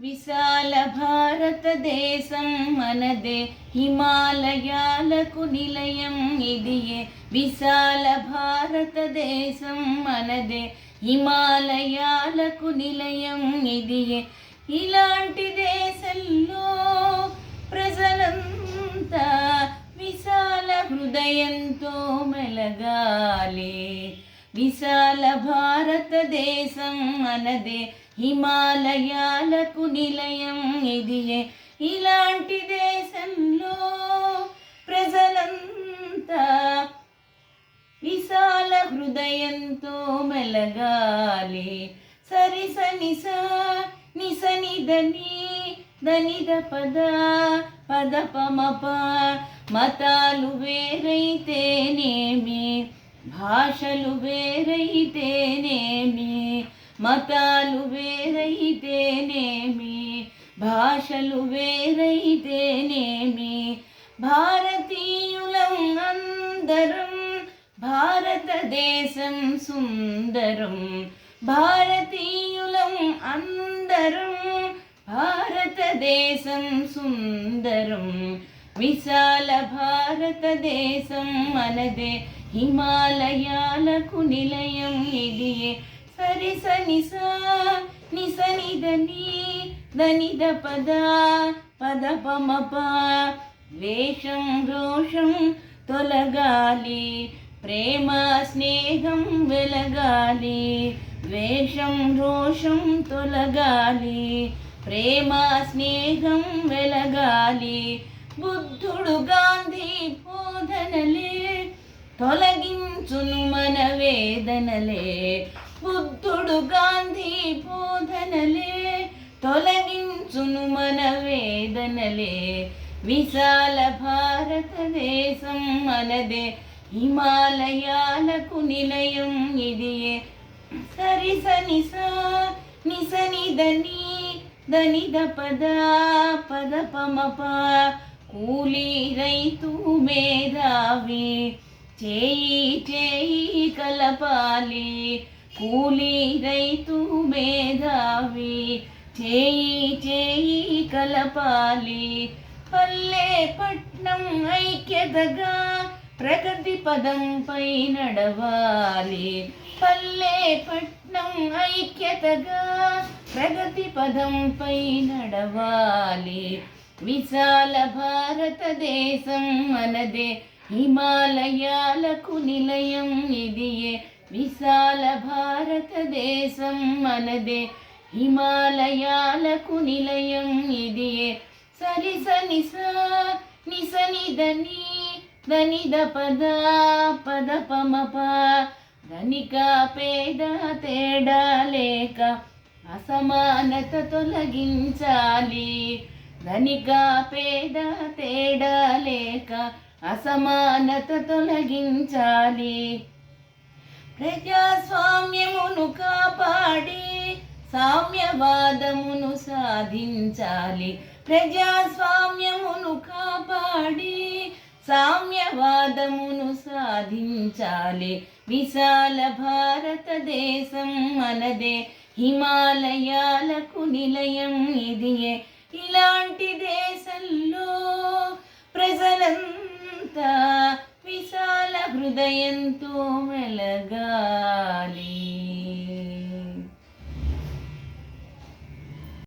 విశాల భారతదేశం మనదే హిమాలయాలకు నిలయం ఇదియే. విశాల భారతదేశం మనదే హిమాలయాలకు నిలయం ఇదియే. ఇలాంటి దేశంలో ప్రజలంతా విశాల హృదయంతో మెలగాలి. విశాల భారతదేశం మనదే హిమాలయాలకు నిలయం ఇదియే. ఇలాంటి దేశంలో ప్రజలంతా విశాల హృదయంతో మెలగాలి. సరి సని సా నిసని దని దనిద పద పద పమప మతాలు వేరైతేనేమి? భాషలు వేరైతేనేమి? మతాలు వేరైతేనే భాషలు వేరైతేనేమి? భారతీయులం అందరం భారతదేశం సుందరం. భారతీయులం అందరం భారతదేశం సుందరం. విశాల భారతదేశం మనదే హిమాలయాలకు నిలయం ఇదియే. సరి సని సా ధనిద పద పద పమప ద్వేషం రోషం తొలగాలి ప్రేమ స్నేహం వెలగాలి ద్వేషం రోషం తొలగాలి ప్రేమ స్నేహం వెలగాలి. బుద్ధుడు గాంధీ బోధనలే తొలగించును మన వేదనలే. బుద్ధుడు గాంధీ బోధనలే కూర్చును మన వేదనలే. విశాల భారతదేశం మనదే. హిమాలయాలకు నిలయం ఇదియే. సరి సని నిసని దని దని పద పద పమప కూలీ రైతు మేధావి. చేయి చేయి కలపాలి. కూలీ రైతు మేధావి. చేయి చేయి కలపాలి. పల్లె పట్నం ఐక్యతగా ప్రగతి పదంపై నడవాలి. పల్లె పట్నం ఐక్యతగా ప్రగతి పదంపై నడవాలి. విశాల భారతదేశం మనదే హిమాలయాలకు నిలయం ఇదియే. విశాల భారతదేశం మనదే హిమాలయాలకు నిలయం ఇది సరి సని సా నిసని దని దనిద పద పద పమప ధనిక పేద తేడా లేక అసమానత తొలగించాలి. ధనిక పేద తేడా లేక అసమానత తొలగించాలి. ప్రజాస్వామ్యమును కాపాడి సామ్యవాదమును సాధించాలి. ప్రజాస్వామ్యమును కాపాడి సామ్యవాదమును సాధించాలి. విశాల భారతదేశం మనదే హిమాలయాలకు నిలయం ఇదియే. ఇలాంటి దేశంలో ప్రజలంతా విశాల హృదయంతో మెలగాలి.